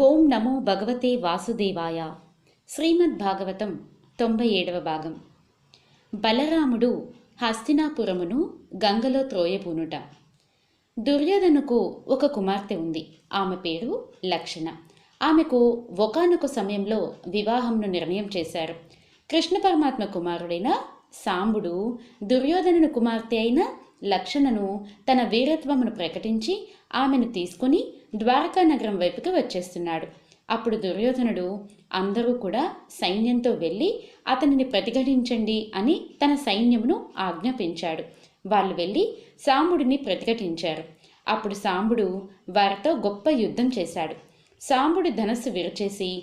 ఓం నమో భగవతే వాసుదేవాయ. శ్రీమద్ భాగవతం తొంభై ఏడవ భాగం. బలరాముడు హస్తినాపురమును గంగలో త్రోయబూనుట. దుర్యోధనకు ఒక కుమార్తె ఉంది. ఆమె పేరు లక్షణ. ఆమెకు ఒకానొక సమయంలో వివాహంను నిర్ణయం చేశారు. కృష్ణ పరమాత్మ కుమారుడైన సాంబుడు దుర్యోధనుని కుమార్తె అయిన లక్షణను తన వీరత్వమును ప్రకటించి ఆమెను తీసుకుని ద్వారకా నగరం వైపుకి వచ్చేస్తున్నాడు. అప్పుడు దుర్యోధనుడు అందరూ కూడా సైన్యంతో వెళ్ళి అతనిని ప్రతిఘటించండి అని తన సైన్యమును ఆజ్ఞాపించాడు. వాళ్ళు వెళ్ళి సాంబుడిని ప్రతిఘటించారు. అప్పుడు సాంబుడు వారితో గొప్ప యుద్ధం చేశాడు. సాంబుడి ధనస్సు విరచేసి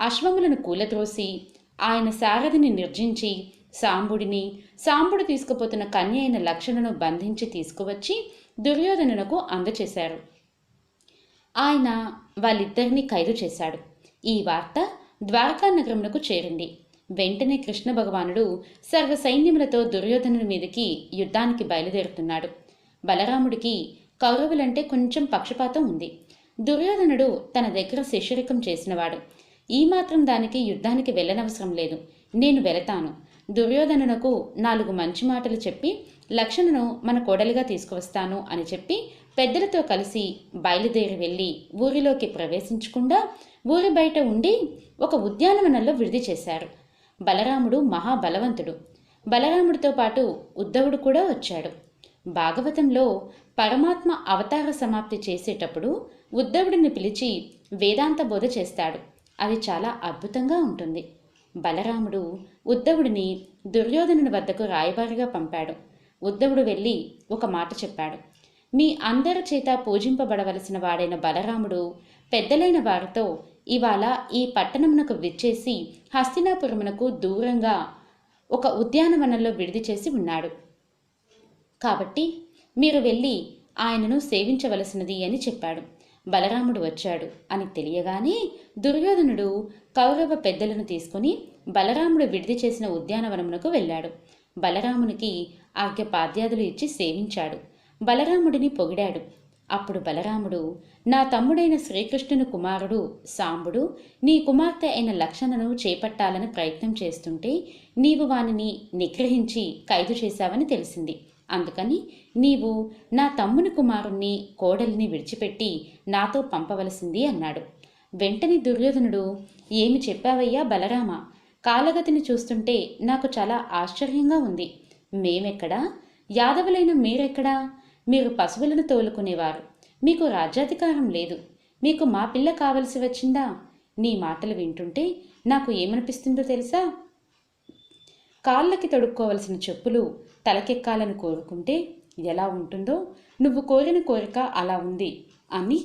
అశ్వములను కూలత్రోసి ఆయన సారథిని నిర్జించి సాంబుడిని సాంబుడు తీసుకుపోతున్న కన్య అయిన లక్షణను బంధించి తీసుకువచ్చి దుర్యోధనునకు అందచేశారు ఆయన వాళ్ళిద్దరినీ ఖైదు చేశాడు. ఈ వార్త ద్వారకా నగరమునకు చేరింది. వెంటనే కృష్ణ భగవానుడు సర్వ సైన్యములతో దుర్యోధనుని మీదకి యుద్ధానికి బయలుదేరుతున్నాడు. బలరాముడికి కౌరవులంటే కొంచెం పక్షపాతం ఉంది. దుర్యోధనుడు తన దగ్గర శిష్యరికం చేసినవాడు. ఈ మాత్రం దానికి యుద్ధానికి వెళ్ళనవసరం లేదు. నేను వెళతాను. దుర్యోధనునకు నాలుగు మంచి మాటలు చెప్పి లక్షణను మన కోడలిగా తీసుకువస్తాను అని చెప్పి పెద్దలతో కలిసి బయలుదేరి వెళ్ళి ఊరిలోకి ప్రవేశించకుండా ఊరి బయట ఉండి ఒక ఉద్యానవనంలో విడిది చేశారు. బలరాముడు మహాబలవంతుడు. బలరాముడితో పాటు ఉద్ధవుడు కూడా వచ్చాడు. భాగవతంలో పరమాత్మ అవతార సమాప్తి చేసేటప్పుడు ఉద్ధవుడిని పిలిచి వేదాంత బోధ చేస్తాడు. అది చాలా అద్భుతంగా ఉంటుంది. బలరాముడు ఉద్ధవుడిని దుర్యోధనుని వద్దకు రాయబారిగా పంపాడు. ఉద్ధవుడు వెళ్ళి ఒక మాట చెప్పాడు. మీ అందరి చేత పూజింపబడవలసిన వాడైన బలరాముడు పెద్దలైన వారితో ఇవాళ ఈ పట్టణమునకు విచ్చేసి హస్తినాపురమునకు దూరంగా ఒక ఉద్యానవనంలో విడిది చేసి ఉన్నాడు. కాబట్టి మీరు వెళ్ళి ఆయనను సేవించవలసినది అని చెప్పాడు. బలరాముడు వచ్చాడు అని తెలియగానే దుర్యోధనుడు కౌరవ పెద్దలను తీసుకుని బలరాముడు విడిది చేసిన ఉద్యానవనమునకు వెళ్ళాడు. బలరామునికి ఆజ్ఞపాద్యాదులు ఇచ్చి సేవించాడు. బలరాముడిని పొగిడాడు. అప్పుడు బలరాముడు నా తమ్ముడైన శ్రీకృష్ణుని కుమారుడు సాంబుడు నీ కుమార్తె అయిన లక్షణను చేపట్టాలని ప్రయత్నం చేస్తుంటే నీవు వానిని నిగ్రహించి ఖైదు చేశావని తెలిసింది. అందుకని నీవు నా తమ్ముని కుమారుణ్ణి కోడలిని విడిచిపెట్టి నాతో పంపవలసింది అన్నాడు. వెంటనే దుర్యోధనుడు ఏమి చెప్పావయ్యా బలరామ? కాలగతిని చూస్తుంటే నాకు చాలా ఆశ్చర్యంగా ఉంది. మేమెక్కడా? యాదవులైన మీరెక్కడా? మీరు పశువులను తోలుకునేవారు. మీకు రాజ్యాధికారం లేదు. మీకు మా పిల్ల కావలసి వచ్చిందా? నీ మాటలు వింటుంటే నాకు ఏమనిపిస్తుందో తెలుసా? కాళ్ళకి తొడుక్కోవలసిన చెప్పులు తలకెక్కాలని కోరుకుంటే ఎలా ఉంటుందో నువ్వు కోరిన కోరిక అలా ఉంది. అని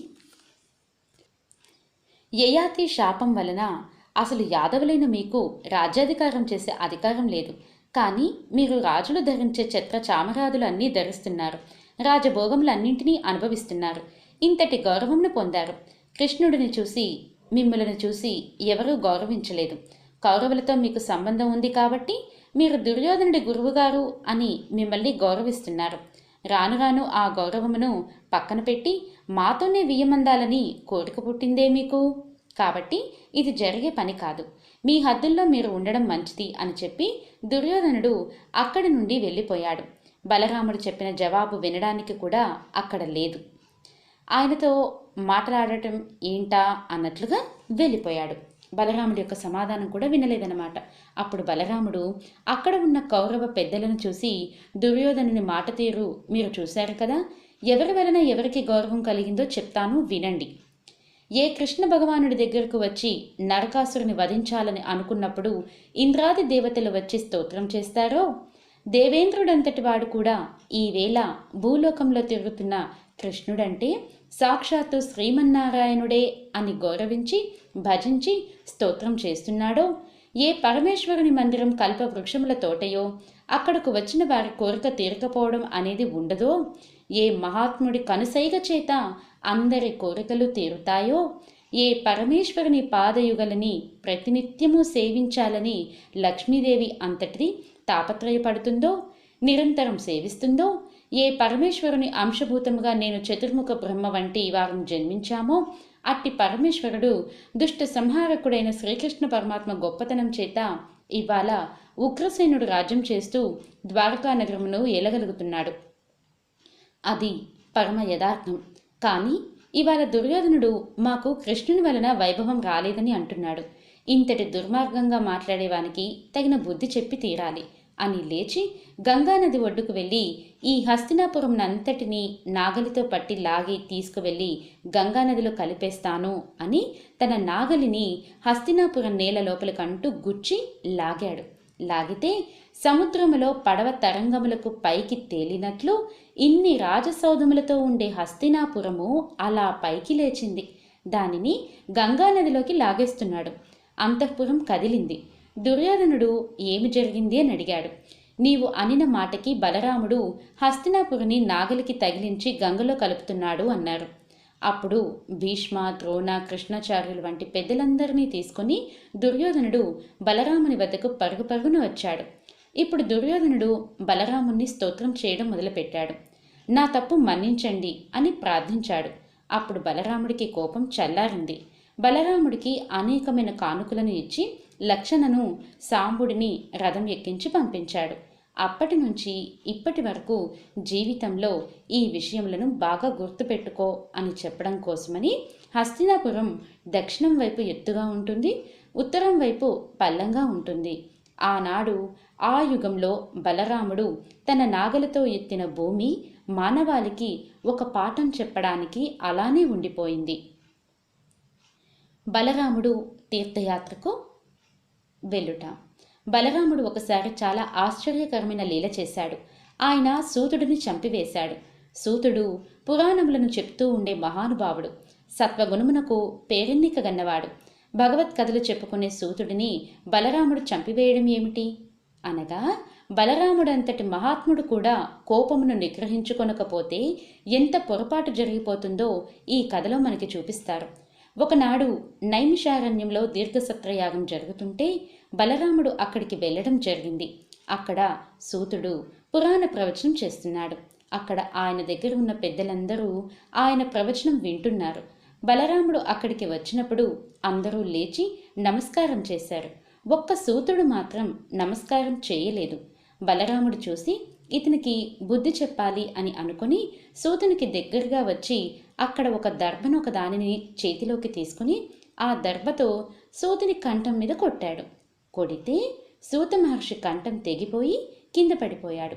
యయాతి శాపం వలన అసలు యాదవులైన మీకు రాజ్యాధికారం చేసే అధికారం లేదు. కానీ మీరు రాజులు ధరించే చిత్ర చామరాదులు అన్నీ ధరిస్తున్నారు. రాజభోగములన్నింటినీ అనుభవిస్తున్నారు. ఇంతటి గౌరవంను పొందారు. కృష్ణుడిని చూసి మిమ్మలను చూసి ఎవరూ గౌరవించలేదు. కౌరవులతో మీకు సంబంధం ఉంది కాబట్టి మీరు దుర్యోధనుడి గురువుగారు అని మిమ్మల్ని గౌరవిస్తున్నారు. రాను రాను ఆ గౌరవమును పక్కన పెట్టి మాతోనే వియ్యమందాలని కోరిక పుట్టిందే మీకు? కాబట్టి ఇది జరిగే పని కాదు. మీ హద్దుల్లో మీరు ఉండడం మంచిది అని చెప్పి దుర్యోధనుడు అక్కడి నుండి వెళ్ళిపోయాడు. బలరాముడు చెప్పిన జవాబు వినడానికి కూడా అక్కడ లేదు. ఆయనతో మాట్లాడటం ఏంటా అన్నట్లుగా వెళ్ళిపోయాడు. బలరాముడి యొక్క సమాధానం కూడా వినలేదన్నమాట. అప్పుడు బలరాముడు అక్కడ ఉన్న కౌరవ పెద్దలను చూసి దుర్యోధనుని మాట తీరు. మీరు చూశారు కదా? ఎవరి వలన ఎవరికి గౌరవం కలిగిందో చెప్తాను వినండి. ఏ కృష్ణ భగవానుడి దగ్గరకు వచ్చి నరకాసురుని వధించాలని అనుకున్నప్పుడు ఇంద్రాది దేవతలు వచ్చి స్తోత్రం చేస్తారో? దేవేంద్రుడంతటి వాడు కూడా ఈవేళ భూలోకంలో తిరుగుతున్న కృష్ణుడంటే సాక్షాత్తు శ్రీమన్నారాయణుడే అని గౌరవించి భజించి స్తోత్రం చేస్తున్నాడో? ఏ పరమేశ్వరుని మందిరం కల్ప వృక్షముల తోటయో? అక్కడకు వచ్చిన వారి కోరిక తీరకపోవడం అనేది ఉండదో? ఏ మహాత్ముడి కనుసైగ చేత అందరి కోరికలు తీరుతాయో? ఏ పరమేశ్వరుని పాదయుగలని ప్రతినిత్యము సేవించాలని లక్ష్మీదేవి అంతటిది తాపత్రయపడుతుందో? నిరంతరం సేవిస్తుందో? ఏ పరమేశ్వరుని అంశభూతముగా నేను చతుర్ముఖ బ్రహ్మ వంటి వారిని జన్మించామో అట్టి పరమేశ్వరుడు దుష్ట సంహారకుడైన శ్రీకృష్ణ పరమాత్మ గొప్పతనం చేత ఇవాళ ఉగ్రసేనుడు రాజ్యం చేస్తూ ద్వారకా నగరమును ఏలగలుగుతున్నాడు. అది పరమ యథార్థం. కానీ ఇవాళ దుర్యోధనుడు మాకు కృష్ణుని వలన వైభవం రాలేదని అంటున్నాడు. ఇంతటి దుర్మార్గంగా మాట్లాడేవానికి తగిన బుద్ధి చెప్పి తీరాలి. అని లేచి గంగానది ఒడ్డుకు వెళ్ళి ఈ హస్తినాపురంనంతటిని నాగలితో పట్టి లాగి తీసుకువెళ్ళి గంగానదిలో కలిపేస్తాను అని తన నాగలిని హస్తినాపురం నేల లోపలికంటూ గుచ్చి లాగాడు. లాగితే సముద్రములో పడవ తరంగములకు పైకి తేలినట్లు ఇన్ని రాజసౌధములతో ఉండే హస్తినాపురము అలా పైకి లేచింది. దానిని గంగానదిలోకి లాగేస్తున్నాడు. అంతఃపురం కదిలింది. దుర్యోధనుడు ఏమి జరిగింది అని అడిగాడు. నీవు అనిన మాటకి బలరాముడు హస్తినాపురిని నాగలికి తగిలించి గంగలో కలుపుతున్నాడు అన్నారు. అప్పుడు భీష్మ ద్రోణ కృష్ణాచార్యులు వంటి పెద్దలందరినీ తీసుకుని దుర్యోధనుడు బలరాముని వద్దకు పరుగు పరుగున వచ్చాడు. ఇప్పుడు దుర్యోధనుడు బలరాముని స్తోత్రం చేయడం మొదలుపెట్టాడు. నా తప్పు మన్నించండి అని ప్రార్థించాడు. అప్పుడు బలరాముడికి కోపం చల్లారింది. బలరాముడికి అనేకమైన కానుకలను ఇచ్చి లక్షణను సాంబుడిని రథం ఎక్కించి పంపించాడు. అప్పటి నుంచి ఇప్పటి వరకు జీవితంలో ఈ విషయములను బాగా గుర్తుపెట్టుకో అని చెప్పడం కోసమని హస్తినాపురం దక్షిణం వైపు ఎత్తుగా ఉంటుంది ఉత్తరం వైపు పల్లంగా ఉంటుంది. ఆనాడు ఆ యుగంలో బలరాముడు తన నాగలతో ఎత్తిన భూమి మానవాళికి ఒక పాఠం చెప్పడానికి అలానే ఉండిపోయింది. బలరాముడు తీర్థయాత్రకు వెళ్ళుట. బలరాముడు ఒకసారి చాలా ఆశ్చర్యకరమైన లీల చేశాడు. ఆయన సూతుడిని చంపివేశాడు. సూతుడు పురాణములను చెప్తూ ఉండే మహానుభావుడు. సత్వగుణమునకు పేరెన్నిక గన్నవాడు. భగవత్ కథలు చెప్పుకునే సూతుడిని బలరాముడు చంపివేయడం ఏమిటి? అనగా బలరాముడంతటి మహాత్ముడు కూడా కోపమును నిగ్రహించుకొనకపోతే ఎంత పొరపాటు జరిగిపోతుందో ఈ కథలో మనకి చూపిస్తారు. ఒకనాడు నైమిషారణ్యంలో దీర్ఘసత్రయాగం జరుగుతుంటే బలరాముడు అక్కడికి వెళ్ళడం జరిగింది. అక్కడ సూతుడు పురాణ ప్రవచనం చేస్తున్నాడు. అక్కడ ఆయన దగ్గర ఉన్న పెద్దలందరూ ఆయన ప్రవచనం వింటున్నారు. బలరాముడు అక్కడికి వచ్చినప్పుడు అందరూ లేచి నమస్కారం చేశారు. ఒక్క సూతుడు మాత్రం నమస్కారం చేయలేదు. బలరాముడు చూసి ఇతనికి బుద్ధి చెప్పాలి అని అనుకుని సూతునికి దగ్గరగా వచ్చి అక్కడ ఒక దర్భను ఒక దానిని చేతిలోకి తీసుకుని ఆ దర్భతో సూతుని కంఠం మీద కొట్టాడు. కొడితే సూత మహర్షి కంఠం తెగిపోయి కింద పడిపోయాడు.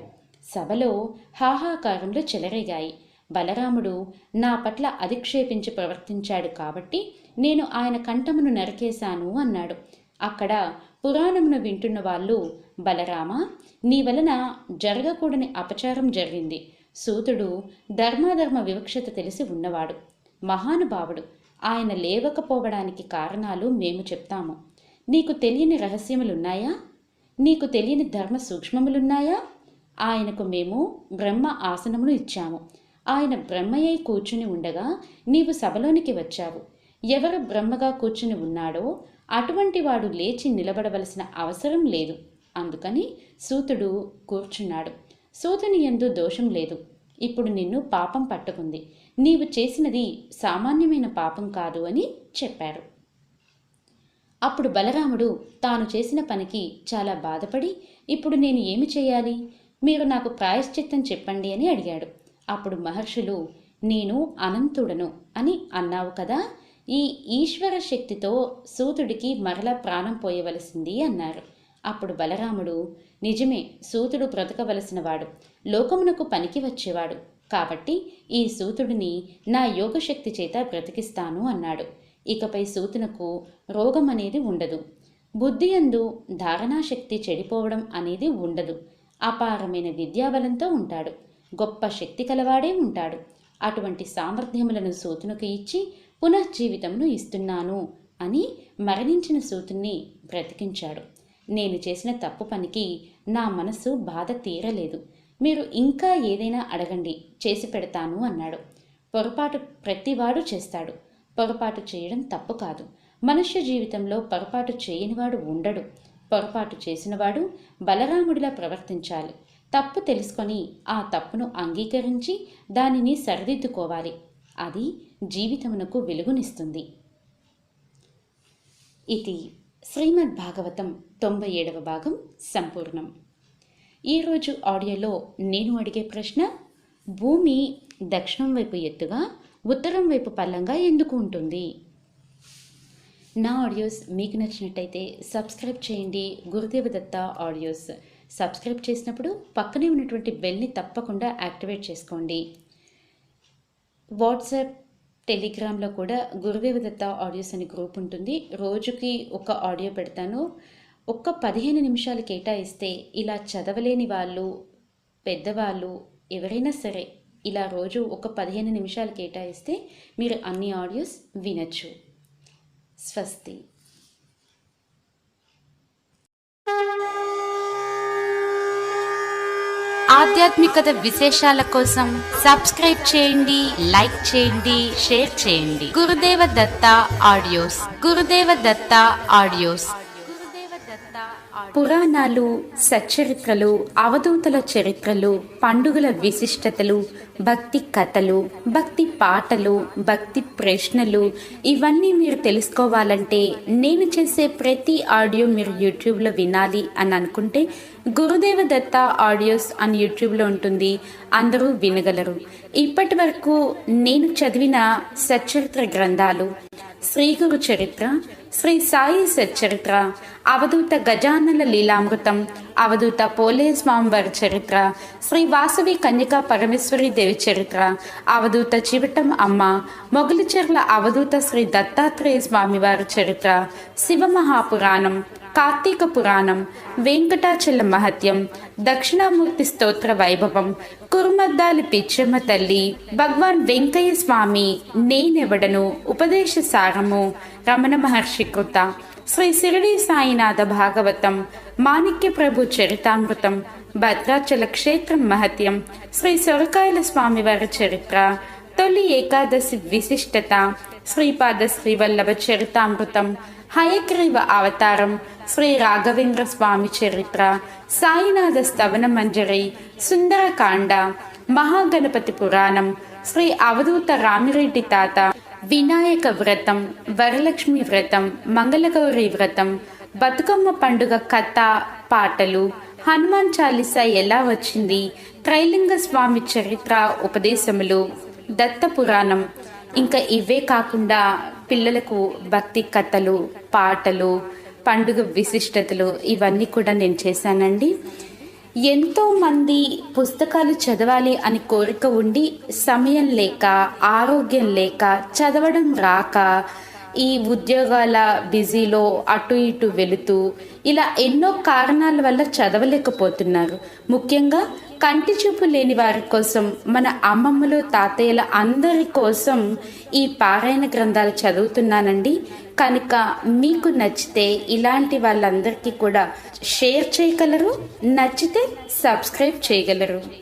సభలో హాహాకారంలో చెలరేగాయి. బలరాముడు నా పట్ల అధిక్షేపించి ప్రవర్తించాడు కాబట్టి నేను ఆయన కంఠమును నరికేశాను అన్నాడు. అక్కడ పురాణమును వింటున్న వాళ్ళు బలరామ నీ వలన జరగకూడని అపచారం జరిగింది. సూతుడు ధర్మాధర్మ వివక్షత తెలిసి ఉన్నవాడు. మహానుభావుడు. ఆయన లేవకపోవడానికి కారణాలు మేము చెప్తాము. నీకు తెలియని రహస్యములున్నాయా? నీకు తెలియని ధర్మ సూక్ష్మములున్నాయా? ఆయనకు మేము బ్రహ్మ ఆసనమును ఇచ్చాము. ఆయన బ్రహ్మయ్య కూర్చుని ఉండగా నీవు సభలోనికి వచ్చావు. ఎవరు బ్రహ్మగా కూర్చుని ఉన్నాడో అటువంటి వాడు లేచి నిలబడవలసిన అవసరం లేదు. అందుకని సూతుడు కూర్చున్నాడు. సూతుని ఎందు దోషం లేదు. ఇప్పుడు నిన్ను పాపం పట్టుకుంది. నీవు చేసినది సామాన్యమైన పాపం కాదు అని చెప్పారు. అప్పుడు బలరాముడు తాను చేసిన పనికి చాలా బాధపడి ఇప్పుడు నేను ఏమి చేయాలి? మీరు నాకు ప్రాయశ్చిత్తం చెప్పండి అని అడిగాడు. అప్పుడు మహర్షులు నేను అనంతుడను అని అన్నావు కదా ఈ ఈశ్వర శక్తితో సూతుడికి మరల ప్రాణం పోయవలసింది అన్నారు. అప్పుడు బలరాముడు నిజమే సూతుడు బ్రతకవలసిన వాడు. లోకమునకు పనికి వచ్చేవాడు. కాబట్టి ఈ సూతుడిని నా యోగశక్తి చేత బ్రతికిస్తాను అన్నాడు. ఇకపై సూతునకు రోగం అనేది ఉండదు. బుద్ధి అందు ధారణాశక్తి చెడిపోవడం అనేది ఉండదు. అపారమైన విద్యాబలంతో ఉంటాడు. గొప్ప శక్తి కలవాడే ఉంటాడు. అటువంటి సామర్థ్యములను సూతునకు ఇచ్చి పునఃజీవితమును ఇస్తున్నాను అని మరణించిన సూతుణ్ణి బ్రతికించాడు. నేను చేసిన తప్పు పనికి నా మనసు బాధ తీరలేదు. మీరు ఇంకా ఏదైనా అడగండి చేసి పెడతాను అన్నాడు. పొరపాటు ప్రతివాడు చేస్తాడు. పొరపాటు చేయడం తప్పు కాదు. మనుష్య జీవితంలో పొరపాటు చేయనివాడు ఉండడు. పొరపాటు చేసినవాడు బలరాముడిలా ప్రవర్తించాలి. తప్పు తెలుసుకొని ఆ తప్పును అంగీకరించి దానిని సరిదిద్దుకోవాలి. అది జీవితమునకు వెలుగునిస్తుంది. ఇది శ్రీమద్భాగవతం తొంభై ఏడవ భాగం సంపూర్ణం. ఈరోజు ఆడియోలో నేను అడిగే ప్రశ్న భూమి దక్షిణం వైపు ఎత్తుగా ఉత్తరం వైపు పల్లంగా ఎందుకు ఉంటుంది? నా ఆడియోస్ మీకు నచ్చినట్టయితే సబ్స్క్రైబ్ చేయండి. గురుదేవ దత్త ఆడియోస్ సబ్స్క్రైబ్ చేసినప్పుడు పక్కనే ఉన్నటువంటి బెల్ని తప్పకుండా యాక్టివేట్ చేసుకోండి. వాట్సాప్ టెలిగ్రామ్లో కూడా గురుదేవ దత్త ఆడియోస్ అనే గ్రూప్ ఉంటుంది. రోజుకి ఒక ఆడియో పెడతాను. ఒక్క పదిహేను నిమిషాలు కేటాయిస్తే ఇలా చదవలేని వాళ్ళు పెద్దవాళ్ళు ఎవరైనా సరే ఇలా రోజు ఒక పదిహేను నిమిషాలు కేటాయిస్తే మీరు అన్ని ఆడియోస్ వినొచ్చు. స్వస్తి. ఆధ్యాత్మికత విశేషాల కోసం సబ్స్క్రైబ్ చేయండి లైక్ చేయండి షేర్ చేయండి. గురుదేవ దత్త ఆడియోస్ గురుదేవ దత్త ఆడియోస్. పురాణాలు సచ్చరిత్రలు అవధూతల చరిత్రలు పండుగల విశిష్టతలు భక్తి కథలు భక్తి పాటలు భక్తి ప్రశ్నలు ఇవన్నీ మీరు తెలుసుకోవాలంటే నేను చేసే ప్రతి ఆడియో మీరు యూట్యూబ్లో వినాలి అని అనుకుంటే గురుదేవ దత్త ఆడియోస్ అని యూట్యూబ్లో ఉంటుంది అందరూ వినగలరు. ఇప్పటి వరకు నేను చదివిన సచ్చరిత్ర గ్రంథాలు శ్రీ గురు చరిత్ర శ్రీ సాయి సచ్చరిత్ర అవధూత గజానన లీలామృతం అవధూత పోలే స్వామివారి చరిత్ర శ్రీ వాసవి కన్యకా పరమేశ్వరి దేవి చరిత్ర అవధూత చివటం అమ్మ మొగలిచెర్ల అవధూత శ్రీ దత్తాత్రేయ స్వామివారి చరిత్ర శివ మహాపురాణం కార్తీక పురాణం వెంకటాచల మహత్యం దక్షిణామూర్తి స్తోత్ర వైభవం కురుమద్దాలి పిచ్చమ్మ తల్లి భగవాన్ వెంకయ్య స్వామి నేనెవడను ఉపదేశ సారము రమణ మహర్షి కృత శ్రీ శిరిడి సాయినాథ భాగవతం మాణిక్య ప్రభు చరితామృతం భద్రాచల క్షేత్రం మహత్యం శ్రీ సొరకాయల స్వామివారి చరిత్ర తొలి ఏకాదశి విశిష్టత శ్రీపాద శ్రీవల్లభ చరితామృతం హయగ్రీవ అవతారం శ్రీ రాఘవేంద్ర స్వామి చరిత్ర సాయినాథ స్తవన మంజరి సుందరకాండ మహాగణపతి పురాణం శ్రీ అవధూత రామిరెడ్డి తాత వినాయక వ్రతం వరలక్ష్మి వ్రతం మంగళగౌరి వ్రతం బతుకమ్మ పండుగ కథ పాటలు హనుమాన్ చాలీస ఎలా వచ్చింది త్రైలింగ స్వామి చరిత్ర ఉపదేశములు దత్త పురాణం ఇంకా ఇవే కాకుండా పిల్లలకు భక్తి కథలు పాటలు పండుగ విశిష్టతలు ఇవన్నీ కూడా నేను చేశానండి. ఎంతో మంది పుస్తకాలు చదవాలి అని కోరిక ఉండి సమయం లేక ఆరోగ్యం లేక చదవడం రాక ఈ ఉద్యోగాల బిజీలో అటు ఇటు వెళుతూ ఇలా ఎన్నో కారణాల వల్ల చదవలేకపోతున్నారు. ముఖ్యంగా కంటి చూపు లేని వారి కోసం మన అమ్మమ్మలు తాతయ్యల అందరి కోసం ఈ పారాయణ గ్రంథాలు చదువుతున్నానండి. కనుక మీకు నచ్చితే ఇలాంటి వాళ్ళందరికీ కూడా షేర్ చేయగలరు నచ్చితే సబ్స్క్రైబ్ చేయగలరు.